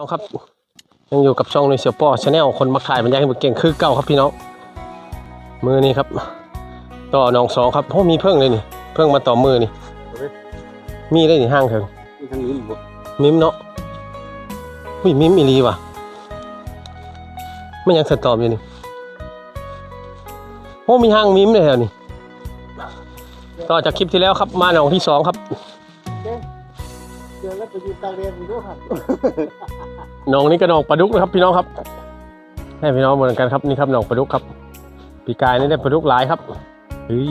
น้องครับยังอยู่กับช่องในเสียวป้อชาแนลคนมาขายบรรยายให้เก่งคือเก่าครับพี่น้องมือนี้ครับ ต่อน้องสองครับโอ้มีเพิ่งเลยนี่ เพิ่งมาต่อมือนี่ มีได้นี่ห้างเถิงมีทางนี้บ่มิมเนาะวิมิมอีรีว่ะไม่ยังสตอมอยู่นี่โอ้มีห้างมิมเลยแถวนี้ต่อจากคลิปที่แล้วครับมาหนองที่สองครับเจอแล้วไป ยืนตาเรียนอยู่ด้วยครับหนองนี้ก็หนองปลาดุกนะครับ พี่น้องครับ ให้พี่น้องเหมือนกันครับนี่ครับหนองปลาดุกครับปีกายนี่ได้ปลาดุกหลายครับเฮ้ย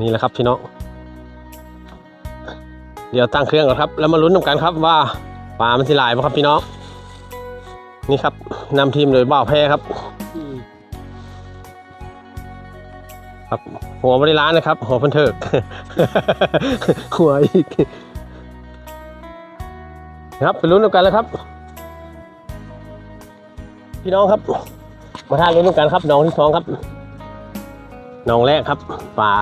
นี่แหละครับพี่น้องเดี๋ยวตั้งเครื่องก่อนครับ แล้วมาลุ้นกันครับว่าปลามันสิหลายไหมครับพี่น้องนี่ครับนำทีมโดยบ่าวแพ้ครับ ครับ หัวบริล้านนะครับ หัวพันเถิกหัวอีก ครับไปลุ้นกันแล้วครับ พี่น้องครับ มาท่าลุ้นกันครับน้องที่สองครับน้องแรกครับป่า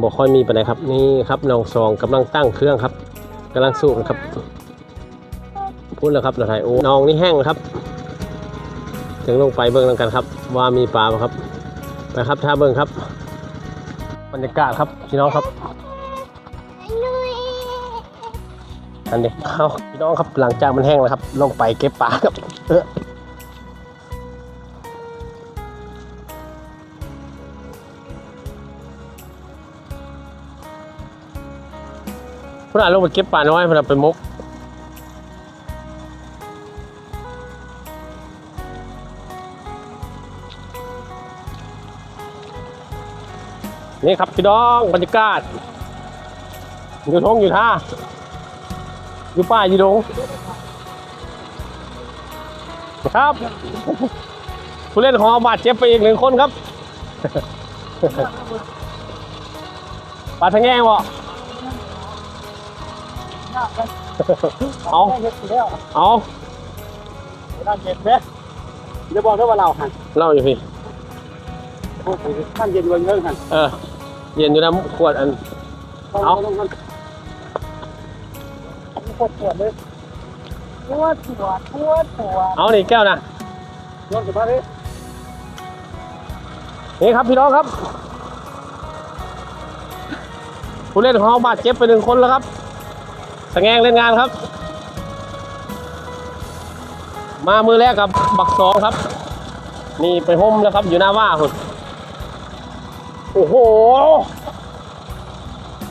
บอกค่อยมีไปไหนครับ นี่ครับน้องสองกำลังตั้งเครื่องครับกำลังสู้กันครับพูดแล้วครับเราไทยโอ้น้องนี่แห้งครับ ถึงลงไปเบิ้งกันครับ ว่ามีปลาไหมครับไปครับท่าเบิ้งครับ บรรยากาศครับพี่น้องครับ อันนี้เอาพี่น้องครับหลังจากมันแห้งแล้วครับ ลงไปเก็บปลาครับ เออพวกเรลงไปเก็บปลาน้อยพวกเรไปมกนี่ครับพี่น้องบรรยากาศอยู่ท้องอยู่ท่า อยู่ป้าอยู่ดงครับผู้เล่นของเราบาดเจ็บไปอีกหนึ่งคนครับปลาทะแงงวะเอาเฮ็ดแล้วเอาน่าเย็นเด้เดี๋ยวบอกด้วยว่าเราหันเล่าอยู่พี่โอ้โหท่านเย็นเวิร์นเงินหันเออ เย็นอยู่นะขวดอัน เอาต้องต้อง ปวดปวดเลยปวดปวดปวดปวดเอานี่แก้วนะลงจากบ้านเลยนี่ครับพี่น้องครับ ผู้เล่นของเราบาดเจ็บไปหนึ่งคนแล้วครับสแงงเล่นงานครับ มามือแรกกับบักสองครับ นี่ไปห่มแล้วครับอยู่หน้าว่าคุณโอ้โห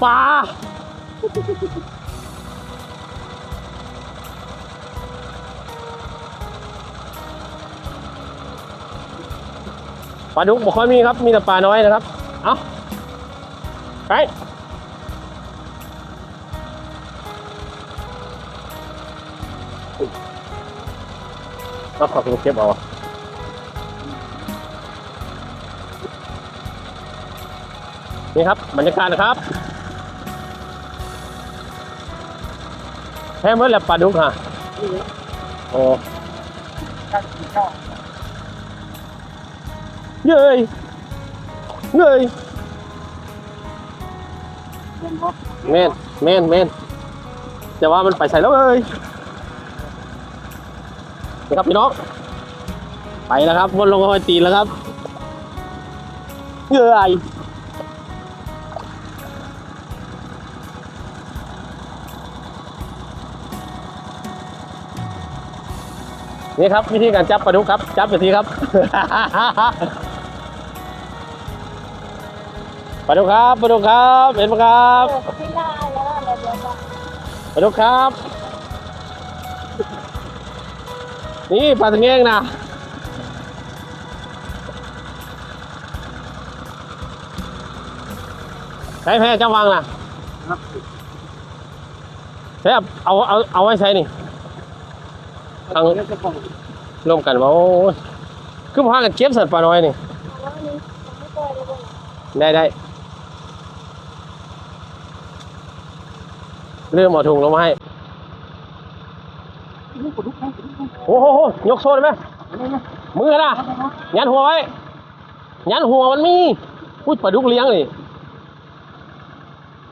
ปลา ลาดุกบอกค่อยมีครับ มีแต่ปลาน้อยนะครับ เอาไปเอาขอบคุณเก็บเอานี่ครับบรรยากาศนะครับแค่เมื่อแหละปลาดุกฮะโอ้ เย้ยเย้ยเมนแมนแมนแต่ว่ามันไปใส่แล้วเลยนะครับพี่น้องไปแล้วครับวนลงคอยตีนแล้วครับเย้ยนี่ครับวิธีการจับปลาดุกครับ จับแบบนี้ครับ ปลาดุกครับปลาดุกครับ เห็นไหมครับไม่ได้แล้วเราเดี๋ยวจะปลาดุกครับ นี่ปลาตะเงงนะใช้แพ้เจ้าวางนะใช้เอาเอาเอาไว้ใช้นี่ทางเดี๋ยวจะของร่วมกันว่าโอ้ยคือพากันเก็บสัตว์ปลาน้อยนี่แล้วอันนี้ผมไม่เคยได้เลยได้ได้ เริ่มเอาถุงลงมาให้ลูกกระดุกให้กระดุกให้ โอ้โหยกโซ่ได้ไหมมือนะยันหัวไว้ ยันหัวมันมีพูดปลาดุกเลี้ยงนี่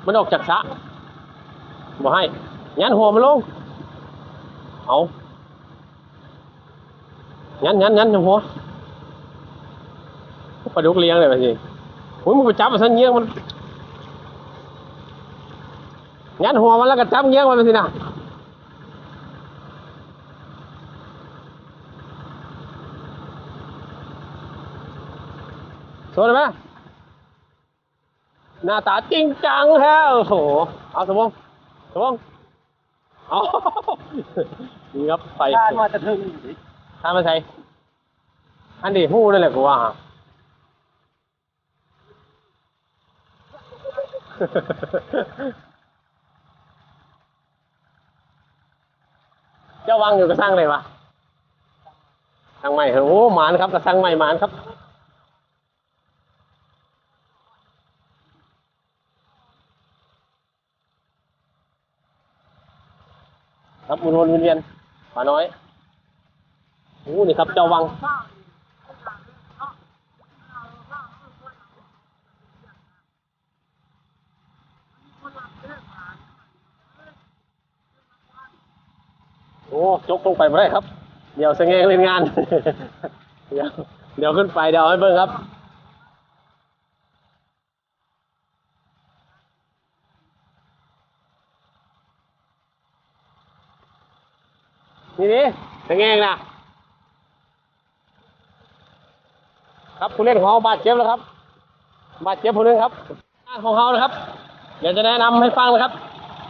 มันออกจากสะบอกให้ ยันหัวมันลง เอางั้นงั้นงั้นหัวปลาดุกเลี้ยงเลยไปสิโอ้ยมึงไปจับมันซะเงี้ยมัน งั้นหัวมันแล้วก็จับเงี้ยงมันไปสินะโชว์ได้ไหมหน้าตาจริงจังแฮะโอ้โห เอาสมองสมองเอานี่ครับไปคาดว่าจะถึงอยู่ดิทำมาใส่อันนี้หู้นั่นแหละกูว่า เจ้าวังอยู่กระสังเลยวะสังใหม่เหรอโอ้หมานครับกระสังใหม่หมานครับครับวนวนเวียนเวียนป่าน้อยโอ้นี่ครับเจ้าวัง โอ้จกลงไปไม่ได้ครับ เดี๋ยวสงเงงเล่นงาน เดี๋ยวเดี๋ยวขึ้นไปเดี๋ยวให้เบิ่งครับ นี่ดิสงเงงนะครับผู้เล่นของเราบาดเจ็บแล้วครับ บาดเจ็บผู้นึงครับงานของเขานะครับ เดี๋ยวจะแนะนำให้ฟังนะครับ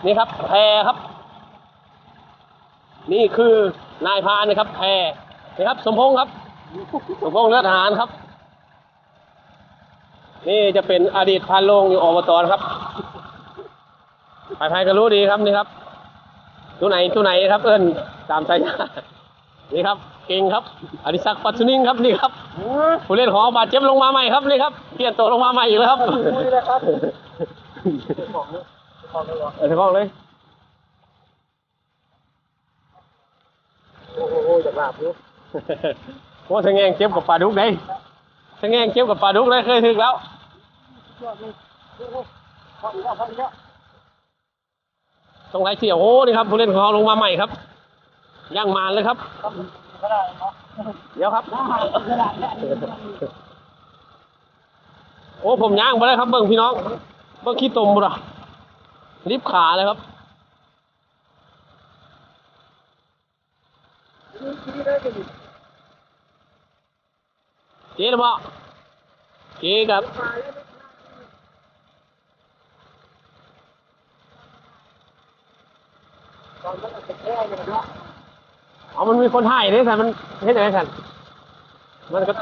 นี่ครับแพรครับ นี่คือนายพรานนะครับแพรนี่ครับสมพงษ์ครับ สมพงษ์เลือดทหารครับ นี่จะเป็นอดีตพันโรงอยู่อบตนะครับใครๆก็รู้ดีครับนี่ครับตัวไหนตัวไหนครับ เอิ้นตามใจญาตินี่ครับ เก่งครับอดิศักดิ์ปัตสุนิงครับนี่ครับผู้เล่นของบาดเจ็บลงมาใหม่ครับนี่ครับเปลี่ยนตัวลงมาใหม่อีกแล้วครับคุยเลยครับของของเลยวะเออถึงห้องเลย โอ้โหจะลาบอยู่ว่าสงแงงเจ็บกับปลาดุกได้สงแงงเจ็บกับปลาดุกได้เคยถึงแล้วยเลยโอ้โหพักแล้วตรงไหนเสี่ยวโอ้นี่ครับผู้เล่นของเราลงมาใหม่ครับย่างมานเลยครับเดี๋ยวครับ โอ้ผมย่างไปแล้วครับเบิ้งพี่น้องเบิ้งขี้ตมบุระรีบขาเลยครับ ที่ได้กันดิ เจ๊หรือเปล่าเจ๊ครับเอามันมีคนถ่ายนี่สันมันเห็นยังไงสันมันก็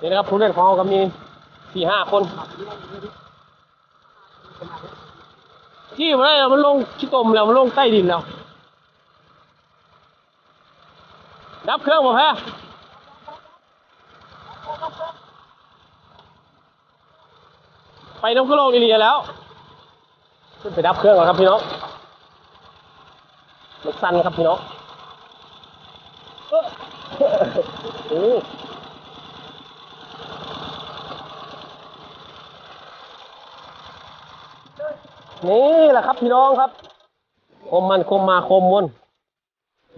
นี่นะครับผู้เล่นของเราก็มีสี่ห้าคน ที่มาได้แล้วมันลงขี้ตมแล้วมันลงใต้ดินแล้วดับเครื่องมดแพ้ไปน้ำกระโลกอีเลียแล้ว ขึ้นไปดับเครื่องก่อนครับพี่น้องมันสั้นครับพี่น้องเออโอ้ นี่แหละครับพี่น้องครับ คมมันคมมาคมมน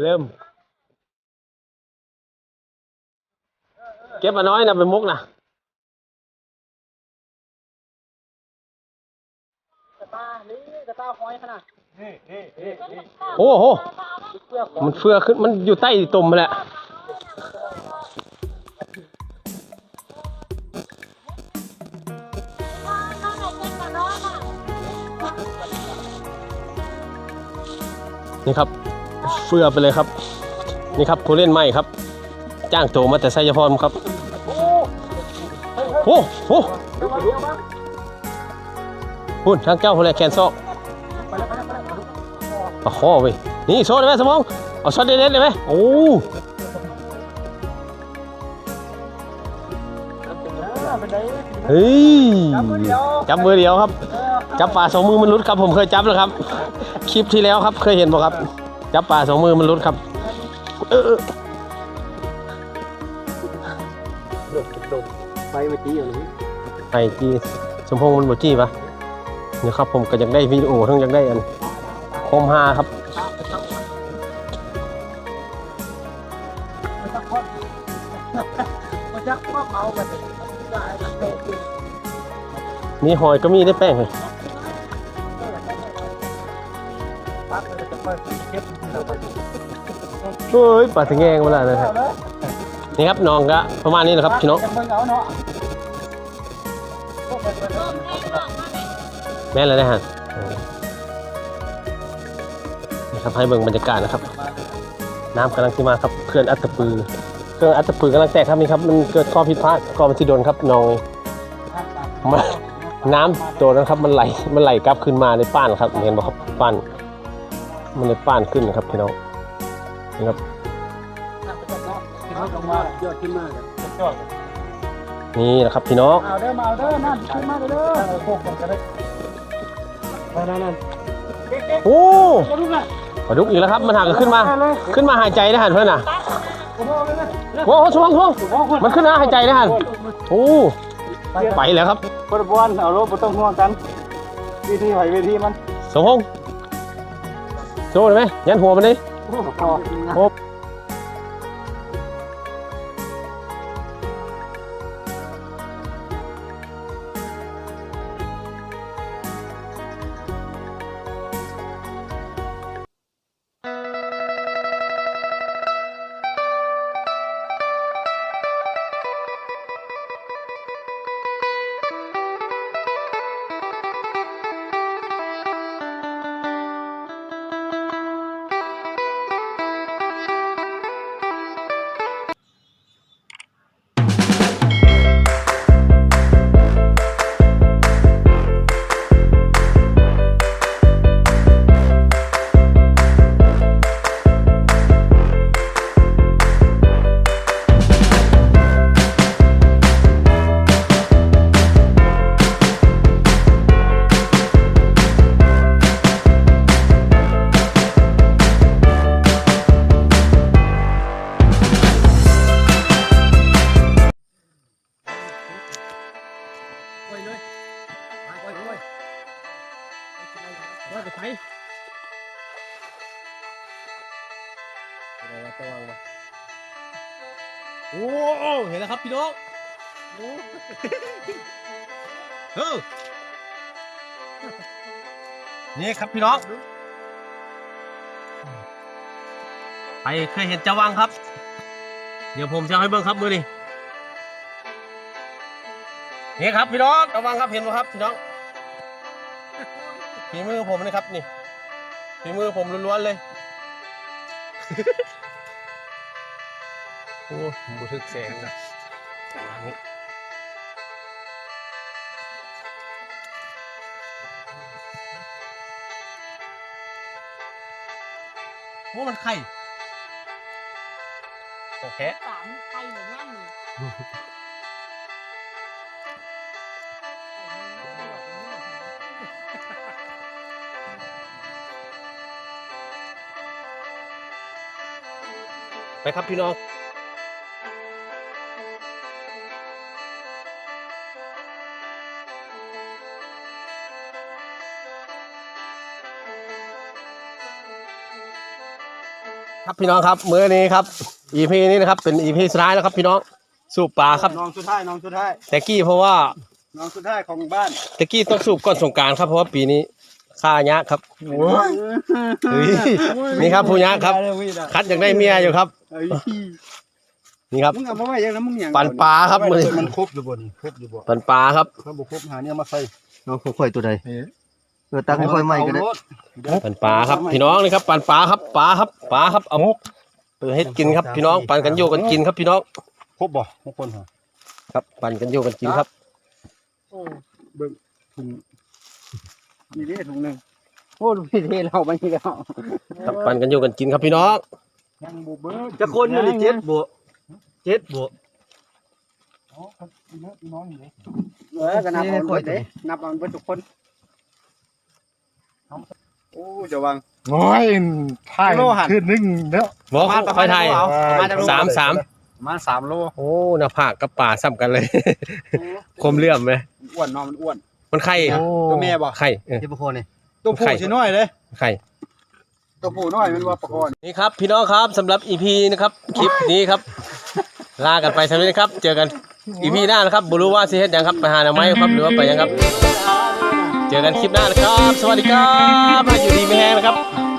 เริ่ม เก็บมาน้อยนะเป็นมุกนะกระตานี่กระตาหอยขนาดนี่นี่นี่นี่โอ้โหเปลือกมันเฟือขึ้นมันอยู่ใต้ตุ่มมาแหละ นี่ครับ เฟื่อไปเลยครับ นี่ครับผู้เล่นใหม่ครับ จ้างโจมาแต่ไซยพรครับโอ้โหพุ่นทางเจ้าผู้แลแคนซอกปะข้อเว้ยนี่โชว์ได้ไหมสมองเอาโซเด็ดๆเลยไหมโอ้ เป็นไงเฮ้ยจับมือเดียวจับมือเดียวครับ จับปลาสองมือมันรุดครับผมเคยจับแล้วครับ คลิปที่แล้วครับเคยเห็นบ่ครับ จับปลาสองมือมันรุดครับเออเออดมดมไปเมื่อกี้อย่างนี้ไอ้จีสมพงษ์มันบจี้ปะนี่ครับผมก็อยากได้วิดีโอทั้งอยากได้อันโคมฮาครับมันจะควักมันจะควักเมาไปเลย มีหอยก็มีได้แป้งเลยปั๊บเลยจะเปิดเก็บเราไปเฮ้ยปลาถึงแงงมาแล้วนะครับนี่ครับน้องก็ประมาณนี้แหละครับพี่น้องยังเบิ่งเอาเนะแม่เลยนะฮะนี่ครับให้เบิ่งบรรยากาศนะครับ น้ำกำลังที่มาครับเครื่องอัตตปือ เครื่องอัตปือกำลังแตกครับนี่ครับ มันเกิดข้อผิดพลาดก่อนมันจะโดนครับน้องมาน้ำตัวนั้นครับมันไหลมันไหลกลับขึ้นมาในป้านครับ เห็นบ่ครับป้านมันเลยป้านขึ้นนะครับพี่น้องนี่ครับนี่นะครับพี่น้องเอาเด้อมาเอาเด้อนั่นขึ้นมาเด้อเออโคกกันก็ได้นั่นนั่นโอ้ก็รู้นะปลาดุกอีกแล้วครับมันหากขึ้นมา ขึ้นมาหายใจนะฮะเพื่อนน่ะ โอ้โหเลยนะโอ้โหช่วงช่วงโอ้โหมันขึ้นมาหายใจนะฮะโอ้ไปแล้วครับบริบวลเอารถไม่ต้องห่วงกันวิธีไหววิธีมันสมพงษ์โซ่เลยไหมยันหัวมันเลยโอ้ ไปไปเลยว่าจะไปอะไรวะตะวังวะโอ้เห็นแล้วครับพี่น้องโอ้เออนี่ครับพี่น้องไปเคยเห็นจาวังครับ เดี๋ยวผมจะให้เบิ่งครับมือนี่นี่ครับพี่น้องระวังครับเห็นไหมครับพี่น้อง ฝีมือผมนะครับนี่ฝีมือผมล้วนๆเลยโอ้บุทึกแสงนะอันนี้โอ้มันไข่โอเคสามไปหรือยังนี่ ไปครับพี่น้องครับพี่น้องครับมื้อนี้ครับ EP นี้นะครับเป็น EP สุดท้ายแล้วครับพี่น้องสูบปลาครับน้องสุดท้ายน้องสุดท้ายแต่กี้เพราะว่าน้องสุดท้ายของบ้านแต่กี้ต้องสูบก่อนสงกรารครับเพราะว่าปีนี้ ค่ายะครับโอ้ยเฮ้ยนี่ครับผู้ยะครับ คัดอยากได้เมียอยู่ครับ เอ้ยนี่ครับ มึงเอามาไว้ยังนะมึงอย่างปั่นปลาครับมื้อนี้มันครบอยู่บ่นี่ครบอยู่บ่ปันปลาครับถ้าบ่ครบหาเนี่ยมาใส่น้องค่อยๆตัวใดเออตั้งค่อยๆใหม่ก็ได้เอารถปันปลาครับ พี่น้องนี่ครับปันปลาครับปลาครับปลาครับเอาไปเฮ็ดกินครับพี่น้องปันกันโยกันกินครับพี่น้องครบบ่ทุกคนฮะครับปันกันโยกันกินครับเบิ่งถุง นี่เด้ถุงหนึงโอ้ดูพี่เทเราไปนี่แล้วครับปันกันโยกันกินครับพี่น้องยังบ่เบิ่งจะคนอยู่นี่เจ็ดบวกเจ็ดบวกอ๋อครับพี่น้องพี่น้องอยู่เด้เออก็นับเอาเบิดเด้นับเอาเบิดทุกคนโอ้จะวางน้อยถ่ายโลหันขึ้นนึงเนาะบอกค่อยไทยเอาประมาณจักโลสามสามประมาณสามโล โอ้หน้าผากกับป่าซ้ำกันเลย คมเลื่อมไหมอ้วนเนาะมันอ้วน มันไข่ตัวแม่บ่ไข่เออ ที่บ่โคนี่ตัวผู้สิน้อยเลยไข่ ตัวผู้น้อยมันว่าปะกอน นี่ครับพี่น้องครับสำหรับ EP นะครับคลิปนี้ครับ ลากันไปสำหรับนี้ครับ เจอกัน EP หน้านะครับบุรู้ว่าสิเฮ็ดหยังครับไปหาหน่อไม้ครับหรือว่าไปหยังครับ เจอกันคลิปหน้านะครับ สวัสดีครับมาอยู่ดีไม่แห้งนะครับ